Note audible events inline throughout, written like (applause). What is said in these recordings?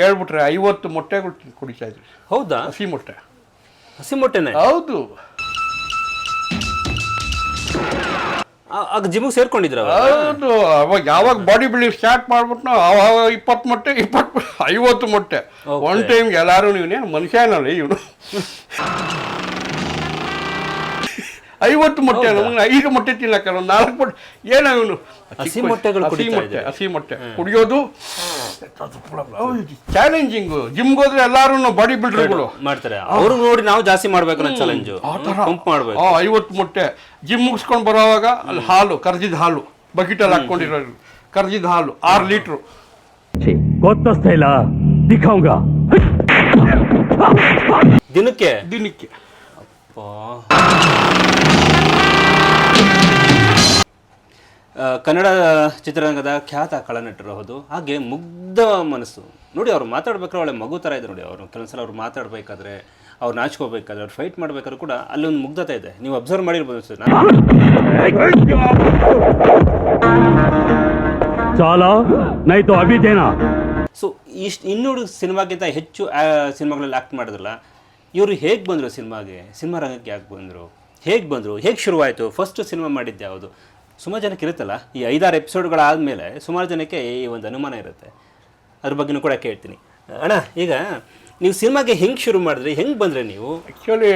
ಹೇಳ್ಬಿಟ್ರೆ ಐವತ್ತು ಮೊಟ್ಟೆಗಳು ಕುಡಿತಾ ಇದ್ರಿ. ಹೌದಾ? ಹಸಿ ಮೊಟ್ಟೆ. ಹಸಿ ಮೊಟ್ಟೆನೇ? ಹೌದು. ಜಿಮ್ ಆಗ ಜಿಮ್ಗೆ ಸೇರ್ಕೊಂಡಿದ್ರ ಹೌದು. ಅವಾಗ ಯಾವಾಗ ಬಾಡಿ ಬಿಲ್ಡಿಂಗ್ ಸ್ಟಾರ್ಟ್ ಮಾಡ್ಬಿಟ್ನೋ ಅವಾಗ ಇಪ್ಪತ್ತು ಮೊಟ್ಟೆ ಇಪ್ಪತ್ತು ಐವತ್ತು ಮೊಟ್ಟೆ. ಒನ್ ಟೈಮ್ ಎಲ್ಲಾರು ನೀವೇನು ಮನುಷ್ಯನಲ್ಲ ಇವನು? ಐವತ್ತು ಮೊಟ್ಟೆ ಐದು ಮೊಟ್ಟೆ ತಿನ್ನಕ್ಕೆ ಒಂದು ನಾಲ್ಕು ಮೊಟ್ಟೆ. ಏನ ಇವನು ಹಸಿ ಮೊಟ್ಟೆಗಳು ಹಸಿ ಮೊಟ್ಟೆ ಹಸಿ ಮೊಟ್ಟೆ. ಕುಡಿಯೋದು ಚಾಲೆಂಜಿಂಗ್ ಜಿಮ್ಗೆ ಹೋದ್ರೆ ಎಲ್ಲಾರು ಬಾಡಿ ಬಿಲ್ಡರ್ಗಳು ಮಾಡ್ತಾರೆ. ಅವ್ರು ನೋಡಿ ನಾವು ಜಾಸ್ತಿ ಮಾಡ್ಬೇಕು ಅನ್ನೋ ಚಾಲೆಂಜು ಮಾಡ್ಬೇಕು. ಐವತ್ತು ಮೊಟ್ಟೆ. ಜಿಮ್ ಮುಗಿಸ್ಕೊಂಡು ಬರೋವಾಗ ಅಲ್ಲಿ ಹಾಲು ಕರ್ಜಿದ ಹಾಲು ಬಕೆಟಲ್ಲಿ ಹಾಕೊಂಡಿರೋ ಕರ್ಜಿದ ಹಾಲು ಆರು ಲೀಟ್ರು. ಗೊತ್ತಿಲ್ಲ ದಿನಕ್ಕೆ? ದಿನಕ್ಕೆ. ಕನ್ನಡ ಚಿತ್ರರಂಗದ ಖ್ಯಾತ ಕಳನಟರು ಹೌದು ಹಾಗೆ ಮುಗ್ಧ ಮನಸ್ಸು. ನೋಡಿ ಅವ್ರು ಮಾತಾಡ್ಬೇಕಾದ್ರೆ ಒಳ್ಳೆ ಮಗು ಥರ ಇದೆ ನೋಡಿ ಅವರು. ಕೆಲವು ಸಲ ಅವ್ರು ಮಾತಾಡ್ಬೇಕಾದ್ರೆ ಅವ್ರು ನಾಚ್ಕೋಬೇಕಾದ್ರೆ ಅವ್ರು ಫೈಟ್ ಮಾಡ್ಬೇಕಾದ್ರೆ ಕೂಡ ಅಲ್ಲಿ ಒಂದು ಮುಗ್ಧತೆ ಇದೆ. ನೀವು ಅಬ್ಸರ್ವ್ ಮಾಡಿರ್ಬೋದು ಸರ್ ಸೊ ಇಷ್ಟು ಇನ್ನೂರು ಸಿನಿಮಾಗಿಂತ ಹೆಚ್ಚು ಸಿನಿಮಾಗಳಲ್ಲಿ ಆ್ಯಕ್ಟ್ ಮಾಡಿದ್ರಲ್ಲ ಇವರು ಹೇಗೆ ಬಂದರು ಸಿನಿಮಾಗೆ? ಸಿನಿಮಾ ರಂಗಕ್ಕೆ ಯಾಕೆ ಬಂದರು? ಹೇಗೆ ಬಂದರು? ಹೇಗೆ ಶುರುವಾಯಿತು? ಫಸ್ಟ್ ಸಿನಿಮಾ ಮಾಡಿದ್ದು ಯಾವುದು? ಸುಮಾರು ಜನಕ್ಕೆ ಇರುತ್ತಲ್ಲ? ಈ ಐದಾರು ಎಪಿಸೋಡ್ಗಳಾದಮೇಲೆ ಸುಮಾರು ಜನಕ್ಕೆ ಈ ಒಂದು ಅನುಮಾನ ಇರುತ್ತೆ. ಅದ್ರ ಬಗ್ಗೆನೂ ಕೂಡ ಕೇಳ್ತೀನಿ. ಅಣ್ಣ ಈಗ ನೀವು ಸಿನಿಮಾಗೆ ಹೆಂಗೆ ಶುರು ಮಾಡಿದ್ರಿ? ಹೆಂಗೆ ಬಂದ್ರಿ ನೀವು? ಆ್ಯಕ್ಚುಲಿ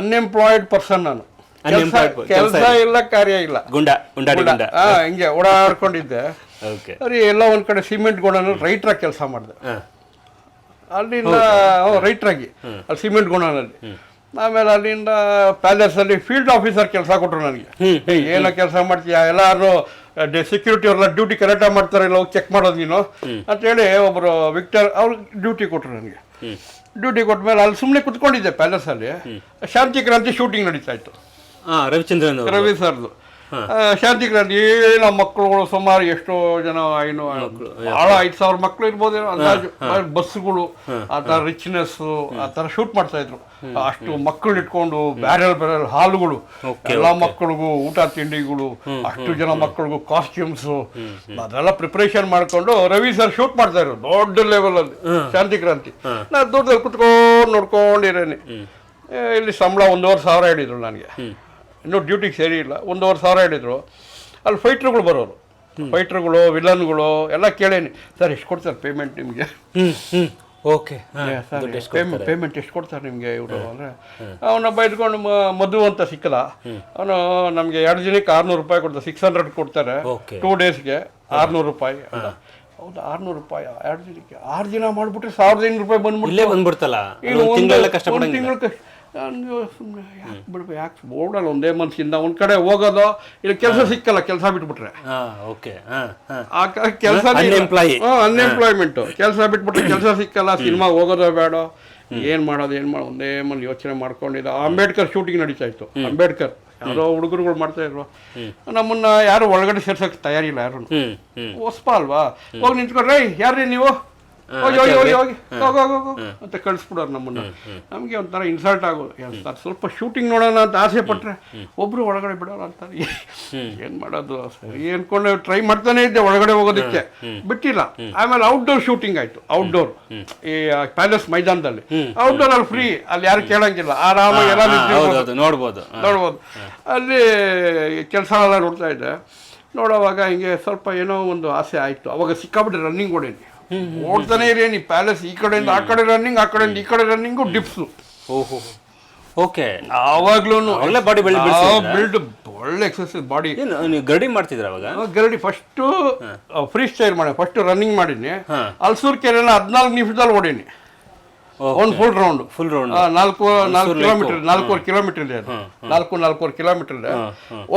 ಅನ್ಎಂಪ್ಲಾಯ್ಡ್ ಪರ್ಸನ್ ನಾನು. ಕೆಲಸ ಇಲ್ಲ. ಕಾರ್ಯ ಇಲ್ಲ. ಗುಂಡ ಗುಂಡ. ಹಿಂಗೆ ಓಡಾಡ್ಕೊಂಡಿದ್ದೆ. ಓಕೆ ಸರಿ ಎಲ್ಲ ಒಂದ್ ಕಡೆ ಸಿಮೆಂಟ್ ಗೋಡನಲ್ಲಿ ರೈಟ್ರಾಗಿ ಕೆಲಸ ಮಾಡಿದೆ. ಅಲ್ಲಿಂದ ರೈಟ್ರಾಗಿ ಅಲ್ಲಿ ಸಿಮೆಂಟ್ ಗುಣನಲ್ಲಿ ಆಮೇಲೆ ಅಲ್ಲಿಂದ ಪ್ಯಾಲೇಸ್ ಅಲ್ಲಿ ಫೀಲ್ಡ್ ಆಫೀಸರ್ ಕೆಲಸ ಕೊಟ್ಟರು ನನಗೆ. ಏನೋ ಕೆಲಸ ಮಾಡ್ತೀಯ? ಎಲ್ಲಾರು ಸೆಕ್ಯೂರಿಟಿ ಅವ್ರಲ್ಲ ಡ್ಯೂಟಿ ಕರೆಕ್ಟಾಗಿ ಮಾಡ್ತಾರೆ ಇಲ್ಲ ಚೆಕ್ ಮಾಡೋದು ನೀನು? ಅಂತೇಳಿ ಒಬ್ಬರು ವಿಕ್ಟರ್ ಅವ್ರು ಡ್ಯೂಟಿ ಕೊಟ್ರು ನನಗೆ. ಡ್ಯೂಟಿ ಕೊಟ್ಮೇಲೆ ಅಲ್ಲಿ ಸುಮ್ಮನೆ ಕುತ್ಕೊಂಡಿದ್ದೆ ಪ್ಯಾಲೇಸ್ ಅಲ್ಲಿ ಶಾಂತಿ ಕ್ರಾಂತಿ ಶೂಟಿಂಗ್ ನಡೀತಾ ಇತ್ತು. ರವಿಚಂದ್ರನ್ ರವಿ ಸರ್ದು. ಶಾಂತಿ ಕ್ರಾಂತಿ ಏನ ಮಕ್ಕಳುಗಳು ಸುಮಾರು ಎಷ್ಟೋ ಜನ ಏನು ಬಹಳ ಐದು ಸಾವಿರ ಮಕ್ಕಳು ಇರ್ಬೋದೇನೋ ಅಂದಾಜು. ಬಸ್ಗಳು ಆ ಥರ ರಿಚ್ನೆಸ್ ಆ ಥರ ಶೂಟ್ ಮಾಡ್ತಾ ಇದ್ರು. ಅಷ್ಟು ಮಕ್ಕಳು ಇಟ್ಕೊಂಡು ಬ್ಯಾರಲ್ ಬ್ಯಾರಲ್ ಹಾಲುಗಳು ಎಲ್ಲ ಮಕ್ಕಳಿಗೂ ಊಟ ತಿಂಡಿಗಳು ಅಷ್ಟು ಜನ ಮಕ್ಕಳಿಗೂ ಕಾಸ್ಟ್ಯೂಮ್ಸ್ ಅದೆಲ್ಲ ಪ್ರಿಪರೇಷನ್ ಮಾಡ್ಕೊಂಡು ರವಿ ಸರ್ ಶೂಟ್ ಮಾಡ್ತಾ ಇದ್ರು ದೊಡ್ಡ ಲೆವೆಲ್ ಅಲ್ಲಿ ಶಾಂತಿ ಕ್ರಾಂತಿ ನಾನು ದೂರದಲ್ಲಿ ಕುತ್ಕೊಂಡು ನೋಡ್ಕೊಂಡಿರೇನೆ ಇಲ್ಲಿ ಸಂಬಳ ಒಂದೂವರೆ ಸಾವಿರ ಹೇಳಿದ್ರು ನನಗೆ. ಇನ್ನೂ ಡ್ಯೂಟಿಗೆ ಸೇರಿ ಇಲ್ಲ ಒಂದೂವರೆ ಸಾವಿರ ಹೇಳಿದರು. ಅಲ್ಲಿ ಫೈಟ್ರುಗಳು ಬರೋರು. ಫೈಟ್ರುಗಳು ವಿಲನ್ಗಳು ಎಲ್ಲ ಕೇಳೇನಿ. ಸರ್ ಎಷ್ಟು ಕೊಡ್ತಾರೆ ಪೇಮೆಂಟ್ ನಿಮಗೆ? ಓಕೆ ಪೇಮೆಂಟ್ ಪೇಮೆಂಟ್ ಎಷ್ಟು ಕೊಡ್ತಾರೆ? ನಿಮಗೆ ಇವರು ಅಂದರೆ? ಅವನೊಬ್ಬ ಇದ್ಕೊಂಡು ಮ- ಮಧು ಅಂತ ಸಿಕ್ಕಲ್ಲ. ಅವನು ನಮಗೆ ಎರಡು ದಿನಕ್ಕೆ ಆರ್ನೂರು ರೂಪಾಯಿ ಕೊಡ್ತಾರೆ. ಸಿಕ್ಸ್ ಹಂಡ್ರೆಡ್ ಕೊಡ್ತಾರೆ. ಟೂ ಡೇಸ್ಗೆ ಆರುನೂರು ರೂಪಾಯಿ. ಹೌದು? ಆರ್ನೂರು ರೂಪಾಯಿ ಎರಡು ದಿನಕ್ಕೆ? ಆರು ದಿನ ಮಾಡಿಬಿಟ್ರೆ ಸಾವಿರದ ಐನೂರು ರೂಪಾಯಿ ಬಂದ್ಬಿಟ್ಟು ಬಂದ್ಬಿಡ್ತಲ್ಲ? ತಿಂಗಳು ಸುಮ್ಮನೆ ಯಾಕೆ ಬಿಡ್ಬೇಕು? ಯಾಕೆ ಓಡಲ್ಲ ಒಂದೇ ಮನಸ್ಸಿಂದ ಒಂದು ಕಡೆ ಹೋಗೋದು ಇಲ್ಲಿ ಕೆಲಸ ಸಿಕ್ಕಲ್ಲ ಕೆಲಸ ಬಿಟ್ಬಿಟ್ರೆ. ಓಕೆ. ಆ ಕೆಲಸ. ಅನ್ಎಂಪ್ಲಾಯ್ಮೆಂಟ್ ಕೆಲಸ ಬಿಟ್ಬಿಟ್ರೆ ಕೆಲಸ ಸಿಕ್ಕಲ್ಲ ಸಿನಿಮಾ ಹೋಗೋದೋ ಬೇಡ. ಏನು ಮಾಡೋದು ಏನು ಮಾಡೋ ಒಂದೇ ಮನೆ ಯೋಚನೆ ಮಾಡ್ಕೊಂಡಿದ್ದ. ಅಂಬೇಡ್ಕರ್ ಶೂಟಿಂಗ್ ನಡೀತಾ ಇತ್ತು. ಅಂಬೇಡ್ಕರ್. ಯಾರೋ ಹುಡುಗರುಗಳು ಮಾಡ್ತಾ ಇದ್ರು. ನಮ್ಮನ್ನ ಯಾರು ಒಳಗಡೆ ಸೇರ್ಸಕ್ ತಯಾರಿಲ್ಲ ಯಾರು ಹೊಸ್ಪ ಅಲ್ವಾ? ಹೋಗಿ ನಿಂತ್ಕೊಂಡ್ರೆ ಯಾರ್ರಿ ನೀವು? ಹೋಗಿ ಹೋಗಿ ಹೋಗಿ ಹೋಗಿ. ಹೋಗಿ ಹೋಗಿ ಹೋಗಿ. ಅಂತ ಕಳಿಸ್ಬಿಡೋರು ನಮ್ಮನ್ನ. ನಮಗೆ ಒಂಥರ ಇನ್ಸಲ್ಟ್ ಆಗೋದು ಸರ್ ಸ್ವಲ್ಪ ಶೂಟಿಂಗ್ ನೋಡೋಣ ಅಂತ ಆಸೆ ಪಟ್ರೆ ಒಬ್ರು ಒಳಗಡೆ ಬಿಡೋಲ್ಲ ಅಂತಾರೆ. ಏನ್ ಮಾಡೋದು? ಸರಿ ಅಂದ್ಕೊಂಡು ಟ್ರೈ ಮಾಡ್ತಾನೆ ಇದ್ದೆ ಒಳಗಡೆ ಹೋಗೋದಕ್ಕೆ. ಬಿಟ್ಟಿಲ್ಲ. ಆಮೇಲೆ ಔಟ್ಡೋರ್ ಶೂಟಿಂಗ್ ಆಯ್ತು ಔಟ್ಡೋರ್ ಈ ಪ್ಯಾಲೇಸ್ ಮೈದಾನದಲ್ಲಿ. ಔಟ್ಡೋರ್ ಅಲ್ಲಿ ಫ್ರೀ ಅಲ್ಲಿ ಯಾರು ಕೇಳಂಗಿಲ್ಲ. ಆರಾಮಾಗಿ ಎಲ್ಲ ನೋಡ್ಬೋದು. ನೋಡ್ಬೋದು. ಅಲ್ಲಿ ಕೆಲಸ ಎಲ್ಲ ನೋಡ್ತಾ ಇದ್ದೆ. ನೋಡೋವಾಗ ಹಿಂಗೆ ಸ್ವಲ್ಪ ಏನೋ ಒಂದು ಆಸೆ ಆಯಿತು. ಅವಾಗ ಸಿಕ್ಕಾಬಿಟ್ಟು ರನ್ನಿಂಗ್ ಓಡೇನಿ. ಓಡ್ತಾನೆ ಇರೇನಿ ಪ್ಯಾಲೇಸ್ ಈ ಕಡೆಯಿಂದ ಆ ಕಡೆ ರನ್ನಿಂಗ್ ಆ ಕಡೆಯಿಂದ ಈ ಕಡೆ ರನ್ನಿಂಗು ಡಿಪ್ಸ್ ಓಹೋ ಓಕೆ. ಆವಾಗ್ಲೂ ಒಳ್ಳೆ ಬಾಡಿ build ಬಿಲ್ಡ್ ಒಳ್ಳೆ ಎಕ್ಸರ್ಸೈಸ್ ಬಾಡಿ ನೀವು ಗರಡಿ ಮಾಡ್ತಿದ್ರ ಅವಾಗ? ಗರಡಿ ಫಸ್ಟು ಫ್ರೀ ಸ್ಟೈಲ್ ಮಾಡಿ ಫಸ್ಟ್ ರನ್ನಿಂಗ್ ಮಾಡೀನಿ. ಅಲ್ಸೂರ್ ಕೆರೆನ ಹದಿನಾಲ್ಕು ನಿಮಿಷದಲ್ಲಿ ಓಡೀನಿ. ಒಂದು ಫುಲ್ ರೌಂಡ್ ಫುಲ್ ರೌಂಡ್ ನಾಲ್ಕು ನಾಲ್ಕು ಕಿಲೋಮೀಟರ್ ನಾಲ್ಕೂವರೆ ಕಿಲೋಮೀಟರ್ ಇದೆ ಅದು. ನಾಲ್ಕು ನಾಲ್ಕೂವರೆ ಕಿಲೋಮೀಟರ್ ಇದೆ.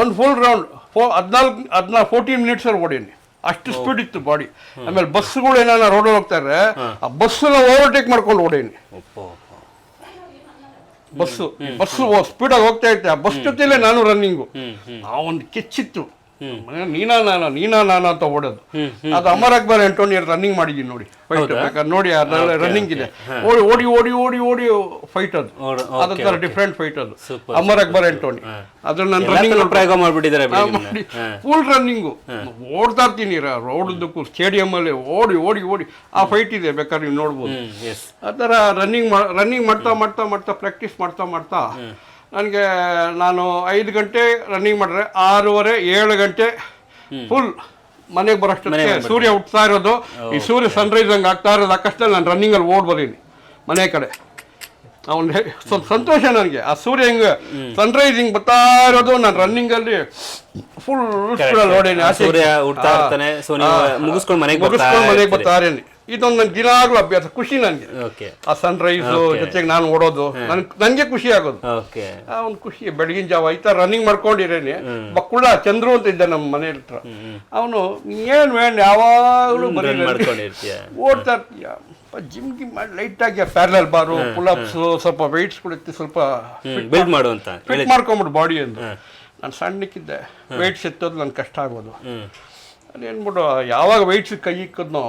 ಒಂದು ಫುಲ್ ರೌಂಡ್ ಫೋ ಹದಿನಾಲ್ಕು ಹದಿನಾಲ್ಕು ಫೋರ್ಟೀನ್ ಮಿನಿಟ್ಸ್ ಅಲ್ಲಿ ಓಡೀನಿ. ಅಷ್ಟು ಸ್ಪೀಡ್ ಇತ್ತು ಬಾಡಿ ಆಮೇಲೆ ಬಸ್ಗಳು ಏನಾರ ರೋಡ್ ಹೋಗ್ತಾರೆ ಆ ಬಸ್ಸನ್ನ ಓವರ್ಟೇಕ್ ಮಾಡ್ಕೊಂಡು ಓಡೇನಿ. ಬಸ್ಸು ಬಸ್ಸು ಸ್ಪೀಡಾಗಿ ಹೋಗ್ತಾ ಇರ್ತೆ ಆ ಬಸ್ ಜೊತೆಲೇ ನಾನು ರನ್ನಿಂಗು ಆ ಒಂದು ಕೆಚ್ಚಿತ್ತು. ನೀನಾ ನಾನಾ ನೀನಾ ನಾನಾ ಅಂತ ಓಡೋದು. ಅದು ಅಮರ್ ಅಕ್ಬರ್ ಆಂಟೋನಿ ರನ್ನಿಂಗ್ ಮಾಡಿದ್ದೀನಿ ನೋಡಿ. ಫೈಟ್ ಬೇಕಾದ್ರೆ ನೋಡಿ ಅದರಲ್ಲಿ ರನ್ನಿಂಗ್ ಇದೆ. ಓಡಿ ಓಡಿ ಓಡಿ ಓಡಿ ಓಡಿ ಫೈಟ್ ಅದು. ಅದೊಂಥರ ಡಿಫ್ರೆಂಟ್ ಫೈಟ್ ಅದು. ಅಮರ್ ಅಕ್ಬರ್ ಆಂಟೋನಿ ಅದ್ರ ನಾನು ರನ್ನಿಂಗ್ ಪ್ರಯೋಗ ಮಾಡಿಬಿಟ್ಟಿದ್ದಾರೆ. ಫುಲ್ ರನ್ನಿಂಗು ಓಡ್ತಾ ಇರ್ತೀನಿ ರೋಡ್ದಕ್ಕೂ ಸ್ಟೇಡಿಯಂ ಅಲ್ಲಿ ಓಡಿ ಓಡಿ ಓಡಿ. ಆ ಫೈಟ್ ಇದೆ ಬೇಕಾದ್ರೆ ನೀವು ನೋಡ್ಬೋದು. ಆ ಥರ ರನ್ನಿಂಗ್ ರನ್ನಿಂಗ್ ಮಾಡ್ತಾ ಮಾಡ್ತಾ ಮಾಡ್ತಾ ಪ್ರಾಕ್ಟೀಸ್ ಮಾಡ್ತಾ ಮಾಡ್ತಾ ನನಗೆ ನಾನು ಐದು ಗಂಟೆ ರನ್ನಿಂಗ್ ಮಾಡಿದ್ರೆ ಆರೂವರೆ ಏಳು ಗಂಟೆ ಫುಲ್ ಮನೆಗೆ ಬರೋಷ್ಟು ಸೂರ್ಯ ಹುಟ್ತಾ ಇರೋದು. ಈ ಸೂರ್ಯ ಸನ್ರೈಸ್ ಹಂಗೆ ಆಗ್ತಾ ಇರೋದು. ಅಕಷ್ಟೇ ನಾನು ರನ್ನಿಂಗಲ್ಲಿ ಓಡ್ಬೋದೀನಿ ಮನೆ ಕಡೆ. ಅವನು ಸ್ವಲ್ಪ ಸಂತೋಷ ನನಗೆ. ಆ ಸೂರ್ಯ ಹಿಂಗೆ ಸನ್ರೈಸ್ ಹಿಂಗೆ ಬರ್ತಾ ಇರೋದು ನಾನು ರನ್ನಿಂಗಲ್ಲಿ ಫುಲ್ ಸ್ಪೀಡಲ್ಲಿ ಆ ಸೂರ್ಯ ಹುಡ್ತಾ ಇರ್ತಾನೆ. ಮುಗಿಸ್ಕೊಂಡು ಮನೆಗೆ ಬರ್ತಾ ಮುಗಿಸ್ಕೊಂಡು ಮನೆಗೆ ಬರ್ತಾ ಇದ್ದೀನಿ. ಇದೊಂದು ನನ್ಗೆ ದಿನಾಗ್ಲೂ ಅಭ್ಯಾಸ ಖುಷಿ ನನಗೆ ಓಕೆ ಆ ಸನ್ರೈಸ್ ಜೊತೆಗೆ ನಾನು ಓಡೋದು ನನ್ ನನಗೆ ಖುಷಿ ಆಗೋದು. ಓಕೆ ಒಂದು ಖುಷಿ ಬೆಳಗಿನ ಜಾವ ಈ ಥರ ರನ್ನಿಂಗ್ ಮಾಡ್ಕೊಂಡಿರೇನೆ. ಬಕ್ಕುಳ್ಳ ಚಂದ್ರು ಅಂತ ಇದ್ದ ನಮ್ಮ ಮನೆ ಹತ್ರ. ಅವನು ಏನು ವೇಣ್ ಯಾವಾಗಲೂ ಓಡ್ತಾ ಇರ್ತೀಯ. ಜಿಮ್ ಗಿಮ್ ಮಾಡಿ ಲೈಟ್ ಆಗಿ ಪ್ಯಾರಲಲ್ ಬಾರು ಪುಲಪ್ಸ್ ಸ್ವಲ್ಪ ವೆಯ್ಟ್ಸ್ ಕೊಡುತ್ತೆ ಸ್ವಲ್ಪ ಬಿಲ್ಡ್ ಮಾಡುವಂತ ಫಿಟ್ ಮಾಡ್ಕೊಂಬಿಡು ಬಾಡಿ ಅಂತ ನಾನು ಸಣ್ಣಕ್ಕಿದ್ದೆ. ವೆಯ್ಟ್ಸ್ ಎತ್ತೋದು ನನ್ಗೆ ಕಷ್ಟ ಆಗೋದು. ಅಲ್ಲಿ ಏನ್ಬಿಡು ಯಾವಾಗ ವೈಟ್ಸ್ ಕೈ ಇಕ್ಕದ್ನೋ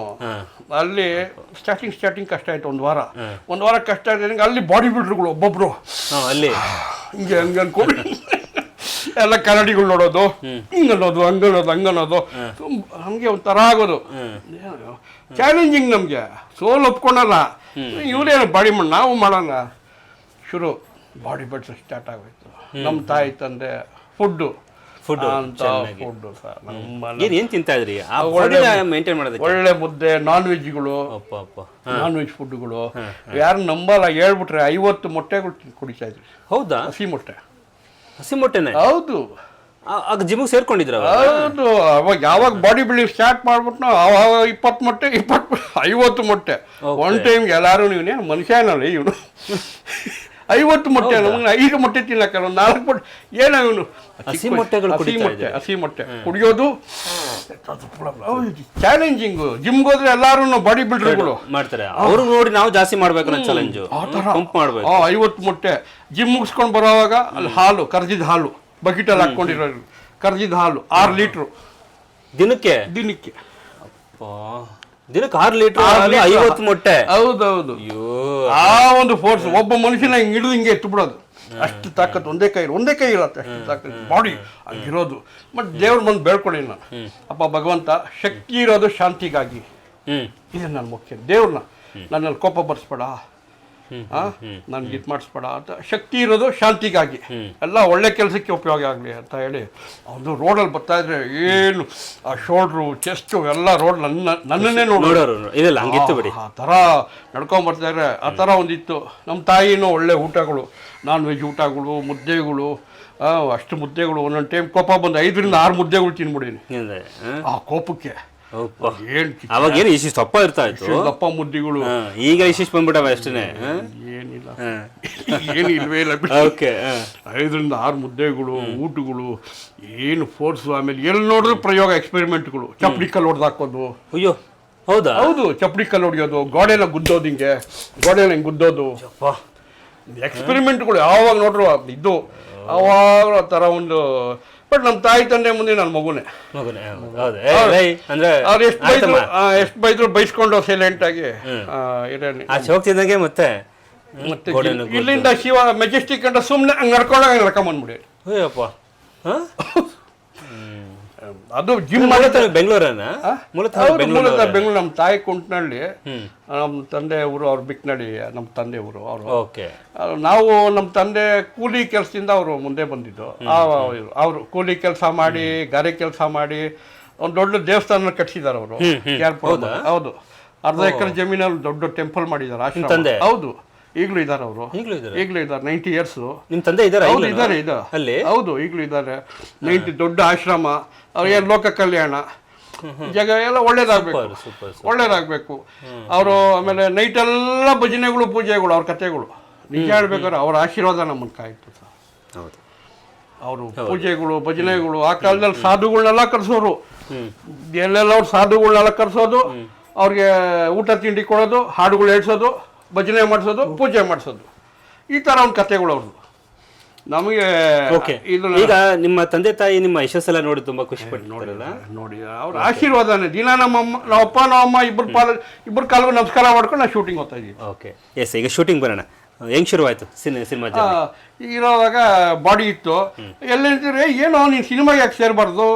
ಅಲ್ಲಿ ಸ್ಟಾರ್ಟಿಂಗ್ ಸ್ಟಾರ್ಟಿಂಗ್ ಕಷ್ಟ ಆಯ್ತು ಒಂದು ವಾರ. ಒಂದು ವಾರ ಕಷ್ಟ ಆಯ್ತು ನನಗೆ ಅಲ್ಲಿ ಬಾಡಿ ಬಿಲ್ಡರ್ಗಳು ಒಬ್ಬೊಬ್ರು. ಅಲ್ಲಿ. ಹಿಂಗೆ ಹಂಗೆ ಅನ್ಕೊಂಡು. ಎಲ್ಲ ಕನ್ನಡಿಗಳು ನೋಡೋದು ಹಿಂಗೆ ಅನ್ನೋದು ಹಂಗೆ ಅನ್ನೋದು ಹಂಗೆ ಅನ್ನೋದು. ತುಂಬ ಹಂಗೆ ಒಂಥರ ಆಗೋದು. ಚಾಲೆಂಜಿಂಗ್ ನಮಗೆ. ಸೋಲ್ ಒಪ್ಕೊಳಲ್ಲ ಇವರೇನು ಬಾಡಿ ಮಾಡಿ ನಾವು ಮಾಡೋಣ ಶುರು ಬಾಡಿ ಬಿಲ್ಡ್ಸ್ ಸ್ಟಾರ್ಟ್ ಆಗೋಯ್ತು. ನಮ್ಮ ತಾಯಿ ತಂದೆ ಫುಡ್ಡು ಸರ್ ನಮ್ಮ ಏನ್ ಏನ್ ತಿಂತಾ ಇದ್ರಿ? ಆ ಒಳ್ಳೆ- ಮೇಂಟೈನ್ ಮಾಡೋದಕ್ಕೆ? ಒಳ್ಳೆ ಮುದ್ದೆ ನಾನ್ ವೆಜ್ಗಳು ಅಪ್ಪ. ಅಪ್ಪ ನಾನ್ ವೆಜ್ ಫುಡ್ಗಳು ಯಾರು ನಂಬಲ್ಲ ಹೇಳ್ಬಿಟ್ರೆ ಐವತ್ತು ಮೊಟ್ಟೆಗಳು ಕುಡಿತಾ ಇದ್ರಿ. ಹೌದಾ? ಹಸಿ ಮೊಟ್ಟೆ. ಹಸಿ ಮೊಟ್ಟೆನೆ? ಹೌದು. ಆಗ ಜಿಮ್ಗೆ ಸೇರ್ಕೊಂಡಿದ್ರ ಹೌದು. ಅವಾಗ ಯಾವಾಗ ಬಾಡಿ ಬಿಲ್ಡಿಂಗ್ ಸ್ಟಾರ್ಟ್ ಮಾಡ್ಬಿಟ್ಟು ಅವಾಗ ಇಪ್ಪತ್ತು ಮೊಟ್ಟೆ ಇಪ್ಪತ್ತು ಐವತ್ತು ಮೊಟ್ಟೆ. ಒನ್ ಟೈಮ್ ಎಲ್ಲಾರು ನೀವನೇ ಮನುಷ್ಯನಲ್ಲ ಇವನು. ಐವತ್ತು ಮೊಟ್ಟೆ ಐದು ಮೊಟ್ಟೆ ತಿನ್ನಕ್ಕಲ್ಲ ಒಂದು ನಾಲ್ಕು ಮೊಟ್ಟೆ. ಏನ ಇವನು ಹಸಿ ಮೊಟ್ಟೆಗಳು ಹಸಿ ಮೊಟ್ಟೆ ಹಸಿ ಮೊಟ್ಟೆ. ಕುಡಿಯೋದು ಚಾಲೆಂಜಿಂಗು ಜಿಮ್ಗೆ ಹೋದ್ರೆ ಎಲ್ಲಾರು ಬಾಡಿ ಬಿಲ್ಡರ್ಗಳು ಮಾಡ್ತಾರೆ. ಅವರು ನೋಡಿ ನಾವು ಜಾಸ್ತಿ ಮಾಡ್ಬೇಕು ಅನ್ನೋ ಚಾಲೆಂಜ್ ಪಂಪ್ ಮಾಡ್ಬೇಕು. ಐವತ್ತು ಮೊಟ್ಟೆ. ಜಿಮ್ ಮುಗಿಸ್ಕೊಂಡು ಬರೋವಾಗ ಅಲ್ಲಿ ಹಾಲು ಕರ್ಜಿದ ಹಾಲು ಬಕೆಟಲ್ಲಿ ಹಾಕ್ಕೊಂಡಿರೋರು. ಕರ್ಜಿದ ಹಾಲು ಆರು ಲೀಟ್ರು. ದಿನಕ್ಕೆ? ದಿನಕ್ಕೆ. ಅಪ್ಪ, ದಿನಕ್ಕೆ ಆರು ಲೀಟರ್. ಐವತ್ತು ಮೊಟ್ಟೆ. ಹೌದೌದು. ಆ ಒಂದು ಫೋರ್ಸ್ ಒಬ್ಬ ಮನುಷ್ಯನ ಹಿಂಗೆ ಹಿಡಿದು ಹಿಂಗೆ ಎತ್ತು ಬಿಡೋದು ಅಷ್ಟು ತಾಕತ್ತು ಒಂದೇ ಕೈ ಒಂದೇ ಕೈ ಇರುತ್ತೆ ಅಷ್ಟು ತಾಕತ್ತು ಬಾಡಿ ಹಂಗಿರೋದು. ಬಟ್ ದೇವ್ರ ಬಂದು ಬೇಡ್ಕೊಳ್ಳಿ ನಾನು ಅಪ್ಪ ಭಗವಂತ ಶಕ್ತಿ ಇರೋದು ಶಾಂತಿಗಾಗಿ. ಇದು ನನ್ನ ಮುಖ್ಯ. ದೇವ್ರನ್ನ ನನ್ನಲ್ಲಿ ಕೋಪ ಬರ್ಸ್ಬೇಡ. ನನ್ಗೆ ಇದು ಮಾಡಿಸ್ಬೇಡ ಅಂತ. ಶಕ್ತಿ ಇರೋದು ಶಾಂತಿಗಾಗಿ. ಎಲ್ಲ ಒಳ್ಳೆ ಕೆಲಸಕ್ಕೆ ಉಪಯೋಗ ಆಗಲಿ ಅಂತ ಹೇಳಿ. ಅವನು ರೋಡಲ್ಲಿ ಬರ್ತಾ ಇದ್ರೆ ಏನು ಆ ಶೋಲ್ಡ್ರು ಚೆಸ್ಟು ಎಲ್ಲ ರೋಡ್ ನನ್ನ ನನ್ನನ್ನೇ ನೋಡೋರು ಇದೆಲ್ಲ ಹಂಗಿತ್ತು ಬಿಡಿ. ಆ ಥರ ನಡ್ಕೊಂಡ್ ಬರ್ತಾ ಇದ್ರೆ ಆ ಥರ ಒಂದಿತ್ತು. ನಮ್ಮ ತಾಯಿನೂ ಒಳ್ಳೆ ಊಟಗಳು ನಾನ್ ವೆಜ್ ಊಟಗಳು ಮುದ್ದೆಗಳು ಅಷ್ಟು ಮುದ್ದೆಗಳು ಒಂದೊಂದು ಟೈಮ್ ಕೋಪ ಬಂದು ಐದರಿಂದ ಆರು ಮುದ್ದೆಗಳು ತಿನ್ಬಿಡೀನಿ. ಆ ಕೋಪಕ್ಕೆ. ಅವಾಗ ಏನು ಇಷ್ಟು ದಪ್ಪ ಇರ್ತಾ ಇತ್ತು ದಪ್ಪ ಮುದ್ದೆಗಳು ಈಗ ಇಶಿಸ್ ಬಂದ್ಬಿಟ್ಟವ ಅಷ್ಟೇ ಏನಿಲ್ಲ. ಏನು ಇಲ್ವೇ ಇಲ್ಲ ಓಕೆ ಐದರಿಂದ ಆರು ಮುದ್ದೆಗಳು ಊಟಗಳು ಏನು ಫೋರ್ಸ್ ಆಮೇಲೆ ಎಲ್ಲಿ ನೋಡಿದ್ರು ಪ್ರಯೋಗ ಎಕ್ಸ್ಪೆರಿಮೆಂಟ್ಗಳು ಚಪ್ಪಡಿ ಕಲ್ಲು ಹೊಡೆದು ಹಾಕೋದು. ಅಯ್ಯೋ ಹೌದಾ? ಹೌದು ಚಪ್ಪಡಿ ಕಲ್ಲು ಹೊಡೆಯೋದು ಗೋಡೆನ ಗುದ್ದೋದು ಹಿಂಗೆ. ಗೋಡೆನ ಹಿಂಗೆ ಗುದ್ದೋದು. ಅಪ್ಪ ಎಕ್ಸ್ಪೆರಿಮೆಂಟ್ಗಳು ಯಾವಾಗ ನೋಡ್ರು ಇದ್ದು ಅವಾಗ ಆ ಥರ ಒಂದು ಬಟ್ ನಮ್ಮ ತಾಯಿ ತಂದೆ ಮುಂದೆ ನನ್ನ ಮಗುನೇ. ಮಗುನೇ ಹೌದು. ಏ, ಅಂದ್ರೆ ಅವ್ರು ಎಷ್ಟು ಬೈದ್ರು. ಎಷ್ಟು ಬೈದ್ರು ಬೈಸ್ಕೊಂಡು ಸೈಲೆಂಟ್ ಆಗಿ ಆಚೆ ಹೋಗ್ತಿದ್ದಂಗೆ ಮತ್ತೆ ಮತ್ತೆ ಇಲ್ಲಿಂದ ಶಿವ ಮೆಜೆಸ್ಟಿಕ್ ಅಂತ ಸುಮ್ಮನೆ ಹಂಗೆ ನಡ್ಕೊಂಡಾಗ ನಡ್ಕೊಂಬಂದ್ಬಿಡಿ ಅಯ್ಯಪ್ಪ. ಹ? (laughs) ಅದು ಜಿಮ್ ಬೆಂಗಳೂರನ್ನ ಮೂಲತಃ ಬೆಂಗಳೂರು ನಮ್ಮ ತಾಯಿ ಕುಂಟ್ನಳ್ಳಿ. ನಮ್ಮ ತಂದೆ ಊರು ಅವ್ರು ಬಿಕ್ನಳ್ಳಿ ನಮ್ಮ ತಂದೆ ಊರು ಅವರು. ಓಕೆ. ನಾವು ನಮ್ಮ ತಂದೆ ಕೂಲಿ ಕೆಲಸದಿಂದ ಅವರು ಮುಂದೆ ಬಂದಿದ್ದು. ಅವರು ಕೂಲಿ ಕೆಲಸ ಮಾಡಿ ಗಾರೆ ಕೆಲಸ ಮಾಡಿ ಒಂದು ದೊಡ್ಡ ದೇವಸ್ಥಾನ ಕಟ್ಸಿದ್ದಾರೆ ಅವರು. ಹೌದು? ಅರ್ಧ ಎಕರೆ ಜಮೀನಲ್ಲಿ ದೊಡ್ಡ ಟೆಂಪಲ್ ಮಾಡಿದ್ದಾರೆ ಆಶ್ರಮ? ಹೌದು. ಈಗಲೂ ಇದ್ದಾರೆ ಅವರು. ಈಗಲೂ ಇದ್ದಾರೆ? ಈಗಲೂ ಇದ್ದಾರೆ ನೈಂಟಿ ಇಯರ್ಸ್ ನಿಮ್ಮ ತಂದೆ ಇದ್ದಾರೆ ಹೌದು ಇದ್ದಾರೆ ಇದು. ಅಲ್ಲಿ? ಹೌದು ಈಗಲೂ ಇದ್ದಾರೆ. ನೈಂಟಿ ದೊಡ್ಡ ಆಶ್ರಮ ಅವ್ರಿಗೆ ಲೋಕ ಕಲ್ಯಾಣ? ಜಗ ಎಲ್ಲ ಒಳ್ಳೇದಾಗಬೇಕು. ಒಳ್ಳೇದಾಗಬೇಕು. ಅವರು ಆಮೇಲೆ ನೈಟ್ ಎಲ್ಲ ಭಜನೆಗಳು ಪೂಜೆಗಳು ಅವ್ರ ಕಥೆಗಳು. ನಿಜ ಹೇಳ್ಬೇಕಾದ್ರೆ ಅವ್ರ ಆಶೀರ್ವಾದ ನಮ್ಮನ್ನು ಕಾಯ್ತು ಸರ್. ಹೌದು. ಅವರು ಪೂಜೆಗಳು ಭಜನೆಗಳು ಆ ಕಾಲದಲ್ಲಿ ಸಾಧುಗಳನ್ನೆಲ್ಲ ಕರೆಸೋರು. ಎಲ್ಲೆಲ್ಲ ಅವ್ರು ಸಾಧುಗಳನ್ನೆಲ್ಲ ಕರೆಸೋದು ಅವ್ರಿಗೆ ಊಟ ತಿಂಡಿ ಕೊಡೋದು ಹಾಡುಗಳು ಹೇಳ್ಸೋದು ಭಜನೆ ಮಾಡಿಸೋದು ಪೂಜೆ ಮಾಡಿಸೋದು. ಈ ಥರ ಒಂದು ಕಥೆಗಳು ಅವ್ರದ್ದು. ನಮಗೆ ಓಕೆ. ಇದು ಈಗ ನಿಮ್ಮ ತಂದೆ ತಾಯಿ ನಿಮ್ಮ ಯಶಸ್ಸೆಲ್ಲ ನೋಡಿ ತುಂಬಾ ಖುಷಿ ಪಡ್ತಿರಲ್ಲ ನೋಡಿ ಅವ್ರ ಆಶೀರ್ವಾದನೇ. ದಿನ ನಮ್ಮಮ್ಮ ನಮ್ಮಪ್ಪ ನಮ್ಮಮ್ಮ ಇಬ್ಬರು ಪಾಲ ಇಬ್ಬರು ಕಾಲಿಗೂ ನಮಸ್ಕಾರ ಮಾಡ್ಕೊಂಡು ನಾವು ಶೂಟಿಂಗ್ ಹೋಗ್ತಾ ಇದ್ದೀವಿ. ಓಕೆ. ಎಸ್ ಈಗ ಶೂಟಿಂಗ್ ಬರೋಣ. ಹೆಂಗ್ ಶುರುವಾಯ್ತು ಸಿನಿ ಸಿನಿಮಾ ಇರೋವಾಗ ಬಾಡಿ ಇತ್ತು. ಎಲ್ಲಂತೀರಿ ಏನೋ ನೀನು ಸಿನಿಮಾಗೆ ಯಾಕೆ ಸೇರಬಾರ್ದು?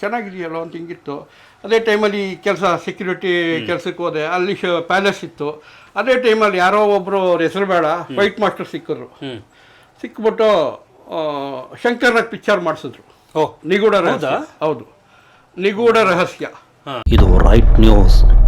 ಚೆನ್ನಾಗಿದೆಯಲ್ಲೋ ಅಂತ ಹಿಂಗಿತ್ತು. ಅದೇ ಟೈಮಲ್ಲಿ ಕೆಲಸ ಸೆಕ್ಯೂರಿಟಿ ಕೆಲಸಕ್ಕೆ ಹೋದೆ. ಅಲ್ಲಿ ಪ್ಯಾಲೇಸ್ ಇತ್ತು. ಅದೇ ಟೈಮಲ್ಲಿ ಯಾರೋ ಒಬ್ಬರು ಅವ್ರ ಹೆಸರು ಬೇಡ ವೈಟ್ ಮಾಸ್ಟರ್ ಸಿಕ್ಕಿದ್ರು. ಹ್ಮ್. ಸಿಕ್ಬಿಟ್ಟು ಶಂಕರ್ನಾಗ್ ಪಿಕ್ಚರ್ ಮಾಡಿಸಿದ್ರು. ಓ. ನಿಗೂಢ ರಹಸ್ಯ. ಹೌದು? ನಿಗೂಢ ರಹಸ್ಯ. ಇದು ರೈಟ್ ನ್ಯೂಸ್